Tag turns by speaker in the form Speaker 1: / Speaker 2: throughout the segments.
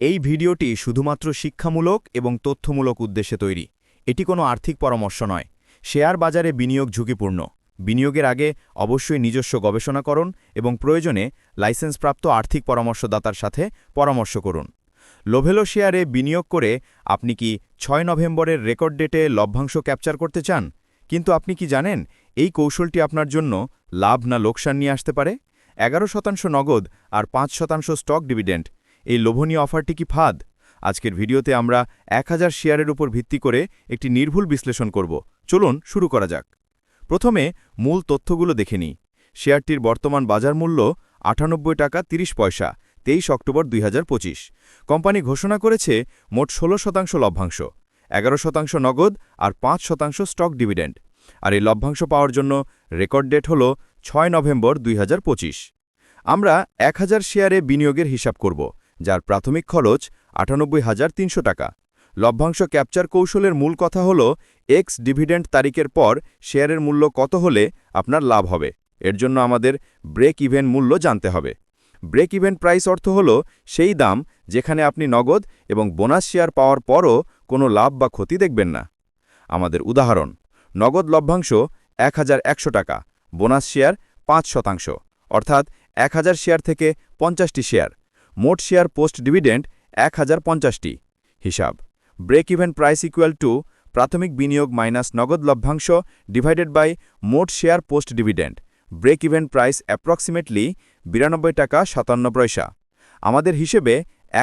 Speaker 1: এই ভিডিওটি শুধুমাত্র শিক্ষামূলক এবং তথ্যমূলক উদ্দেশ্যে তৈরি। এটি কোনো আর্থিক পরামর্শ নয়। শেয়ার বাজারে বিনিয়োগ ঝুঁকিপূর্ণ। বিনিয়োগের আগে অবশ্যই নিজস্ব গবেষণা করুন এবং প্রয়োজনে লাইসেন্সপ্রাপ্ত আর্থিক পরামর্শদাতার সাথে পরামর্শ করুন। লোভেলো শেয়ারে বিনিয়োগ করে আপনি কি ছয় নভেম্বরের রেকর্ড ডেটে লভ্যাংশ ক্যাপচার করতে চান? কিন্তু আপনি কি জানেন, এই কৌশলটি আপনার জন্য লাভ না লোকসান নিয়ে আসতে পারে? এগারো শতাংশ নগদ আর পাঁচ শতাংশ স্টক ডিভিডেন্ড এই লোভনীয় অফারটি কি ফাঁদ? আজকের ভিডিওতে আমরা এক হাজার শেয়ারের উপর ভিত্তি করে একটি নির্ভুল বিশ্লেষণ করব। চলুন শুরু করা যাক। প্রথমে মূল তথ্যগুলো দেখে নিই। শেয়ারটির বর্তমান বাজার মূল্য আটানব্বই টাকা ৩০ পয়সা, তেইশ অক্টোবর দুই হাজার পঁচিশ। কোম্পানি ঘোষণা করেছে মোট ষোলো শতাংশ লভ্যাংশ, এগারো শতাংশ নগদ আর পাঁচ শতাংশ স্টক ডিভিডেন্ড। আর এই লভ্যাংশ পাওয়ার জন্য রেকর্ড ডেট হল ছয় নভেম্বর দুই হাজার পঁচিশ। আমরা এক হাজার শেয়ারে বিনিয়োগের হিসাব করব। যার প্রাথমিক খরচ আটানব্বই হাজার তিনশো টাকা। লভ্যাংশ ক্যাপচার কৌশলের মূল কথা হল এক্স ডিভিডেন্ড তারিখের পর শেয়ারের মূল্য কত হলে আপনার লাভ হবে। এর জন্য আমাদের ব্রেক ইভেন মূল্য জানতে হবে। ব্রেক ইভেন প্রাইস অর্থ হল সেই দাম যেখানে আপনি নগদ এবং বোনাস শেয়ার পাওয়ার পরও কোনো লাভ বা ক্ষতি দেখবেন না। আমাদের উদাহরণ, নগদ লভ্যাংশ এক হাজার একশো টাকা, বোনাস শেয়ার পাঁচ শতাংশ, অর্থাৎ এক হাজার শেয়ার থেকে পঞ্চাশটি শেয়ার। মোট শেয়ার পোস্ট ডিভিডেন্ড এক হাজার পঞ্চাশটি। হিসাব break even price equal to প্রাথমিক বিনিয়োগ মাইনাস নগদ লভ্যাংশ ডিভাইডেড বাই মোট share post dividend break even price approximately বিরানব্বই টাকা সাতান্ন পয়সা। আমাদের হিসেবে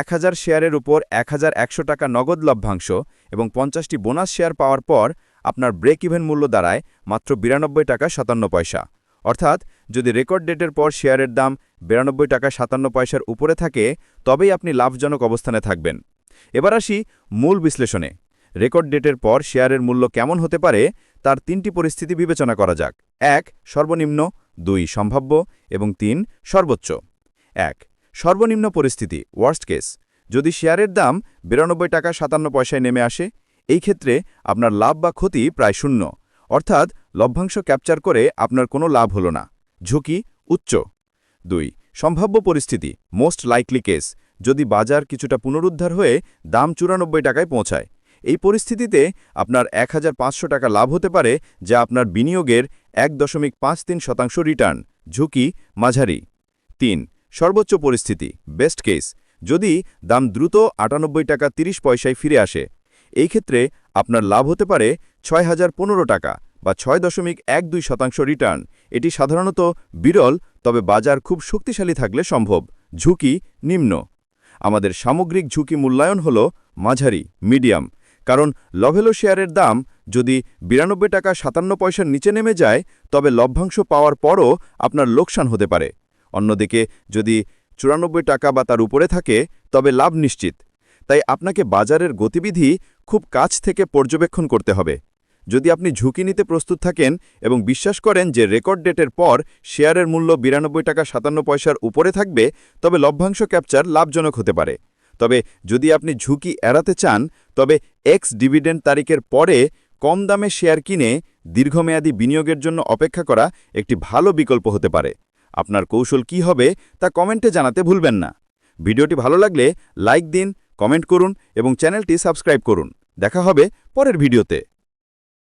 Speaker 1: এক হাজার শেয়ারের উপর এক হাজার একশো টাকা নগদ লভ্যাংশ এবং পঞ্চাশটি বোনাস শেয়ার পাওয়ার পর আপনার ব্রেক ইভেন মূল্য দাঁড়ায় মাত্র বিরানব্বই টাকা সাতান্ন পয়সা। অর্থাৎ যদি রেকর্ড ডেটের পর শেয়ারের দাম বিরানব্বই টাকা সাতান্ন পয়সার উপরে থাকে, তবেই আপনি লাভজনক অবস্থানে থাকবেন। এবার আসি মূল বিশ্লেষণে। রেকর্ড ডেটের পর শেয়ারের মূল্য কেমন হতে পারে, তার তিনটি পরিস্থিতি বিবেচনা করা যাক। এক, সর্বনিম্ন। দুই, সম্ভাব্য। এবং তিন, সর্বোচ্চ। এক, সর্বনিম্ন পরিস্থিতি ওয়ার্স্ট কেস যদি শেয়ারের দাম বিরানব্বই টাকা সাতান্ন পয়সায় নেমে আসে, এই ক্ষেত্রে আপনার লাভ বা ক্ষতি প্রায় শূন্য। অর্থাৎ লভ্যাংশ ক্যাপচার করে আপনার কোনো লাভ হল না। ঝুঁকি উচ্চ। দুই, সম্ভাব্য পরিস্থিতি। মোস্ট লাইকলি কেস যদি বাজার কিছুটা পুনরুদ্ধার হয়ে দাম চুরানব্বই টাকায় পৌঁছায়। এই পরিস্থিতিতে আপনার এক হাজার পাঁচশো টাকা লাভ হতে পারে, যা আপনার বিনিয়োগের এক দশমিক পাঁচ তিন শতাংশ রিটার্ন ঝুঁকি মাঝারি। তিন, সর্বোচ্চ পরিস্থিতি। বেস্ট কেস যদি দাম দ্রুত আটানব্বই টাকা ৩০ পয়সায় ফিরে আসে, এই ক্ষেত্রে আপনার লাভ হতে পারে ছয় হাজার পনেরো টাকা। বা ছয় দশমিক এক দুই শতাংশ রিটার্ন এটি সাধারণত বিরল, তবে বাজার খুব শক্তিশালী থাকলে সম্ভব। ঝুঁকি, নিম্ন। আমাদের সামগ্রিক ঝুঁকি মূল্যায়ন হল মাঝারি মিডিয়াম কারণ লভেলো শেয়ারের দাম যদি বিরানব্বই টাকা সাতান্ন পয়সার নিচে নেমে যায়, তবে লভ্যাংশ পাওয়ার পরও আপনার লোকসান হতে পারে। অন্যদিকে, যদি চুরানব্বই টাকা বা তার উপরে থাকে, তবে লাভ নিশ্চিত। তাই আপনাকে বাজারের গতিবিধি খুব কাছ থেকে পর্যবেক্ষণ করতে হবে। যদি আপনি ঝুঁকি নিতে প্রস্তুত থাকেন এবং বিশ্বাস করেন যে রেকর্ড ডেটের পর শেয়ারের মূল্য বিরানব্বই টাকা সাতান্ন পয়সার উপরে থাকবে, তবে লভ্যাংশ ক্যাপচার লাভজনক হতে পারে। তবে যদি আপনি ঝুঁকি এড়াতে চান, তবে এক্স ডিভিডেন্ড তারিখের পরে কম দামে শেয়ার কিনে দীর্ঘমেয়াদী বিনিয়োগের জন্য অপেক্ষা করা একটি ভালো বিকল্প হতে পারে। আপনার কৌশল কি হবে, তা কমেন্টে জানাতে ভুলবেন না। ভিডিওটি ভালো লাগলে লাইক দিন, কমেন্ট করুন এবং চ্যানেলটি সাবস্ক্রাইব করুন। দেখা হবে পরের ভিডিওতে।